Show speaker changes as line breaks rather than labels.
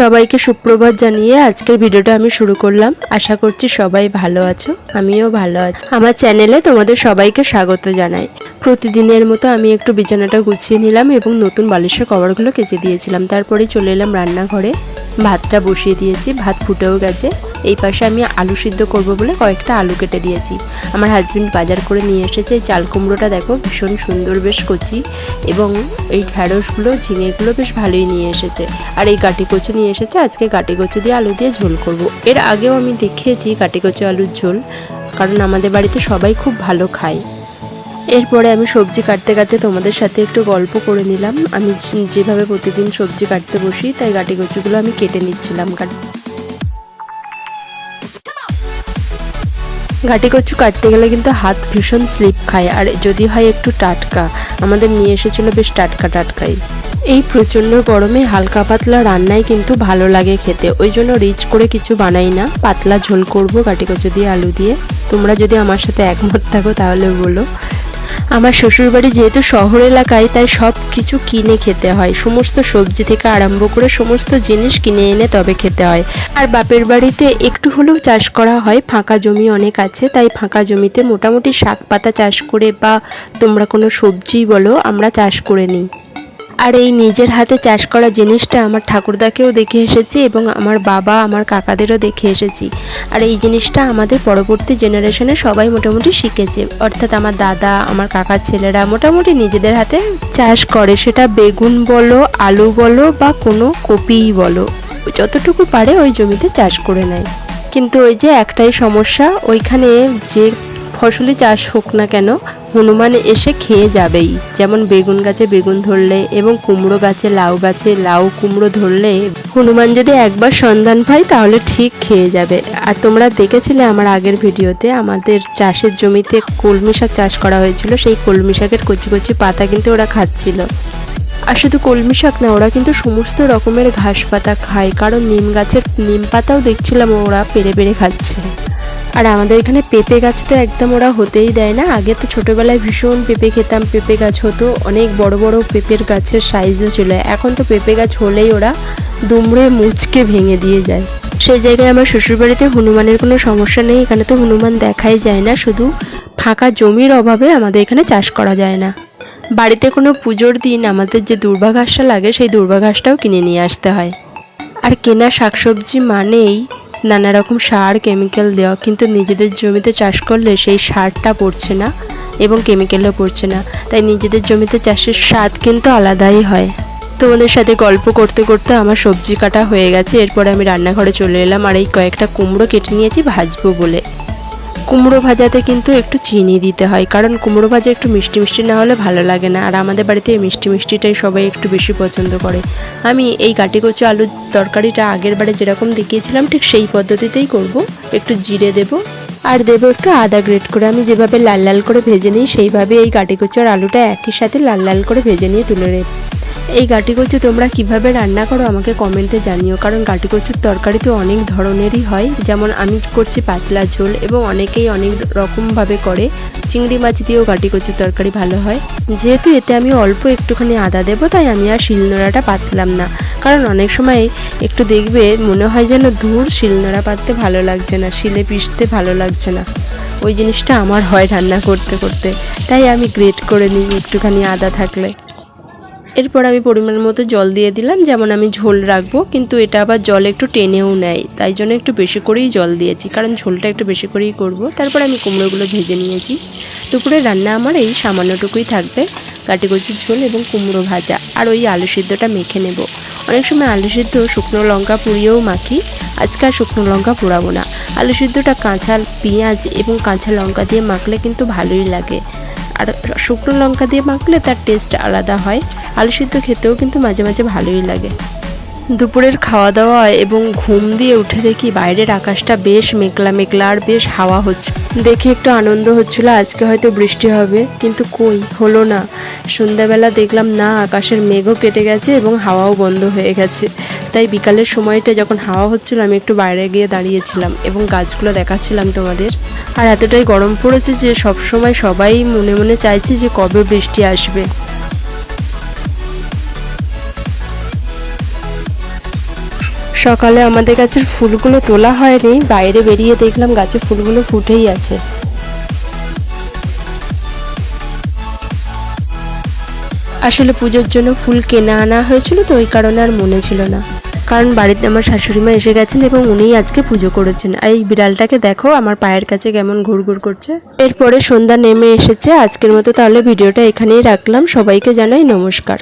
সবাইকে সুপ্রভাত জানিয়ে আজকের ভিডিওটা আমি শুরু করলাম। আশা করছি সবাই ভালো আছো, আমিও ভালো আছি। আমার চ্যানেলে তোমাদের সবাইকে স্বাগত জানাই। প্রতিদিনের মতো আমি একটু বিছানাটা গুছিয়ে নিলাম এবং নতুন বালিশের কভারগুলো কেচে দিয়েছিলাম। তারপরে চলে এলাম রান্নাঘরে। ভাতটা বসিয়ে দিয়েছি, ভাত ফুটেও গেছে। এই পাশে আমি আলু সিদ্ধ করব বলে কয়েকটা আলু কেটে দিয়েছি। আমার হাজব্যান্ড বাজার করে নিয়ে এসেছে। এই চাল কুমড়োটা দেখো, ভীষণ সুন্দর, বেশ কচি এবং এই ঢ্যাঁড়সগুলো ঝিঙেগুলো বেশ ভালোই নিয়ে এসেছে। আর এই গাটি কচু নিয়ে এসেছে, আজকে গাটি কচু দিয়ে আলু দিয়ে ঝোল করব। এর আগেও আমি দেখিয়েছি গাটি কচু আলুর ঝোল, কারণ আমাদের বাড়িতে সবাই খুব ভালো খায়। এরপরে আমি সবজি কাটতে কাটতে তোমাদের সাথে একটু গল্প করে নিলাম। আমি যেভাবে প্রতিদিন সবজি কাটতে বসি, তাই গাটি কচুগুলো আমি কেটে নিচ্ছিলাম। কাট- ঘাটি কচু কাটতে গেলে কিন্তু হাত ভীষণ স্লিপ খায়, আর যদি হয় একটু টাটকা। আমাদের নিয়ে এসেছিল বেশ টাটকা টাটকাই এই প্রচণ্ড গরমে হালকা পাতলা রান্নাই কিন্তু ভালো লাগে খেতে। ওই জন্য রিচ করে কিছু বানাই না। পাতলা ঝোল করব ঘাটি কচু দিয়ে আলু দিয়ে। তোমরা যদি আমার সাথে একমত থাকো তাহলে বলো। আমার শ্বশুরবাড়ি যেহেতু শহর এলাকায়, তাই সব কিছু কিনে খেতে হয়। সমস্ত সবজি থেকে আরম্ভ করে সমস্ত জিনিস কিনে এনে তবে খেতে হয়। আর বাপের বাড়িতে একটু হলেও চাষ করা হয়। ফাঁকা জমি অনেক আছে, তাই ফাঁকা জমিতে মোটামুটি শাক পাতা চাষ করে বা তোমরা কোনো সবজি বলো, আমরা চাষ করে নিই। আর এই নিজের হাতে চাষ করা জিনিসটা আমার ঠাকুরদাকেও দেখে এসেছি এবং আমার বাবা, আমার কাকাদেরও দেখে এসেছি। আর এই জিনিসটা আমাদের পরবর্তী জেনারেশনে সবাই মোটামুটি শিখেছে। অর্থাৎ আমার দাদা, আমার কাকার ছেলেরা মোটামুটি নিজেদের হাতে চাষ করে। সেটা বেগুন বলো, আলু বলো বা কোনো কপিই বলো, যতটুকু পারে ওই জমিতে চাষ করে নেয়। কিন্তু ওই যে একটাই সমস্যা, ওইখানে যে ফসলই চাষ হোক না কেন হনুমান এসে খেয়ে যাবেই। যেমন বেগুন গাছে বেগুন ধরলে এবং কুমড়ো গাছে লাউ গাছে লাউ কুমড়ো ধরলে হনুমান যদি একবার সন্ধান পায়, তাহলে ঠিক খেয়ে যাবে। আর তোমরা দেখেছিলে আমার আগের ভিডিওতে আমাদের চাষের জমিতে কলমি শাক চাষ করা হয়েছিল, সেই কলমি শাকের কচি কচি পাতা কিন্তু ওরা খাচ্ছিল। আর শুধু কলমি শাক না, ওরা কিন্তু সমস্ত রকমের ঘাস পাতা খায়, কারণ নিম গাছের নিম পাতাও দেখছিলাম ওরা পেরে পেরে খাচ্ছে। আর আমাদের এখানে পেঁপে গাছ তো একদম ওরা হতেই দেয় না। আগে তো ছোটোবেলায় ভীষণ পেঁপে খেতাম, পেঁপে গাছ হতো। অনেক বড় বড় পেঁপের গাছের সাইজে ছিল। এখন তো পেঁপে গাছ হলেই ওরা দুমড়ে মুচকে ভেঙে দিয়ে যায়। সেই জায়গায় আমার শ্বশুরবাড়িতে হনুমানের কোনো সমস্যা নেই। এখানে তো হনুমান দেখাই যায় না। শুধু ফাঁকা জমির অভাবে আমাদের এখানে চাষ করা যায় না। বাড়িতে কোনো পুজোর দিন আমাদের যে দুর্বা ঘাসটা লাগে, সেই দুর্বা ঘাসটাও কিনে নিয়ে আসতে হয়। আর কেনা শাকসবজি মানেই নানা রকম সার কেমিক্যাল দেওয়া, কিন্তু নিজেদের জমিতে চাষ করলে সেই সারটা পড়ছে না এবং কেমিক্যালও পড়ছে না। তাই নিজেদের জমিতে চাষের স্বাদ কিন্তু আলাদাই হয়। তোমাদের সাথে গল্প করতে করতে আমার সবজি কাটা হয়ে গেছে। এরপরে আমি রান্নাঘরে চলে এলাম আর এই কয়েকটা কুমড়ো কেটে নিয়েছি ভাজবো বলে। কুমড়ো ভাজাতে কিন্তু একটু চিনি দিতে হয়, কারণ কুমড়ো ভাজা একটু মিষ্টি মিষ্টি না হলে ভালো লাগে না। আর আমাদের বাড়িতে এই মিষ্টি মিষ্টিটাই সবাই একটু বেশি পছন্দ করে। আমি এই কাটি কচু আলুর তরকারিটা আগের বারে যেরকম দেখিয়েছিলাম, ঠিক সেই পদ্ধতিতেই করব। একটু জিরে দেব আর দেবো একটু আদা গ্রেট করে। আমি যেভাবে লাল লাল করে ভেজে নিই, সেইভাবে এই কাটি কচু আর আলুটা একই সাথে লাল লাল করে ভেজে নিয়ে তুলে রে এই গাটি কচু তোমরা কীভাবে রান্না করো আমাকে কমেন্টে জানিও। কারণ গাটি কচুর তরকারি তো অনেক ধরনেরই হয়। যেমন আমি করছি পাতলা ঝোল এবং অনেকেই অনেক রকমভাবে করে। চিংড়ি মাছ দিয়েও গাটি কচুর তরকারি ভালো হয়। যেহেতু এতে আমি অল্প একটুখানি আদা দেবো, তাই আমি আর শিলনোড়াটা পাতলাম না। কারণ অনেক সময় একটু দেখবে মনে হয় যেন দূর শিলনোড়া পাততে ভালো লাগছে না, শিলে পিষতে ভালো লাগছে না। ওই জিনিসটা আমার হয় রান্না করতে করতে। তাই আমি গ্রেট করে নিই একটুখানি আদা থাকলে। এরপর আমি পরিমাণ মতো জল দিয়ে দিলাম, যেমন আমি ঝোল রাখব, কিন্তু এটা আবার জল একটু টেনেও নেয়, তাই জন্য একটু বেশি করেই জল দিয়েছি, কারণ ঝোলটা একটু বেশি করেই করব। তারপর আমি কুমড়োগুলো ভেজে নিয়েছি। দুপুরে রান্না আমার এই সামান্যটুকুই থাকবে কাটি কচুর ঝোল এবং কুমড়ো ভাজা, আর ওই আলু সিদ্ধটা মেখে নেব। অনেক সময় আলু সিদ্ধ শুকনো লঙ্কা পুড়িয়েও মাখি, আজকে আর শুকনো লঙ্কা পোড়াবো না। আলু সিদ্ধটা কাঁচা পেঁয়াজ এবং কাঁচা লঙ্কা দিয়ে মাখলে কিন্তু ভালোই লাগে। আর শুকনো লঙ্কা দিয়ে মাখলে তার টেস্ট আলাদা হয়। আলু সিদ্ধ খেতেও কিন্তু মাঝে মাঝে ভালোই লাগে। দুপুরের খাওয়া দাওয়া এবং ঘুম দিয়ে উঠে দেখি বাইরের আকাশটা বেশ মেঘলা মেঘলা আর বেশ হাওয়া হচ্ছে। দেখে একটু আনন্দ হচ্ছিল, আজকে হয়তো বৃষ্টি হবে, কিন্তু কই? হলো না। সন্ধ্যাবেলা দেখলাম, না, আকাশের মেঘও কেটে গেছে এবং হাওয়াও বন্ধ হয়ে গেছে। তাই বিকালের সময়টা যখন হাওয়া হচ্ছিল, আমি একটু বাইরে গিয়ে দাঁড়িয়েছিলাম এবং গাছগুলো দেখাচ্ছিলাম তোমাদের। আর এতটাই গরম পড়েছে যে সব সময় সবাই মনে মনে চাইছে যে কবে বৃষ্টি আসবে। সকালে আমাদের গাছের ফুলগুলো তোলা হয়নি, বাইরে বেরিয়ে দেখলাম গাছে ফুলগুলো ফুটেই আছে। আসলে পুজোর জন্য ফুল কেনা আনা হয়েছিল তো, ওই কারণে আর মনে ছিল না। কারণ বাড়িতে আমার শাশুড়ি মা এসে গেছেন এবং উনিই আজকে পুজো করেছেন। আর এই বিড়ালটাকে দেখো, আমার পায়ের কাছে কেমন ঘুরঘুর করছে। এরপরে সন্ধ্যা নেমে এসেছে, আজকের মতো তাহলে ভিডিওটা এখানেই রাখলাম। সবাইকে জানাই নমস্কার।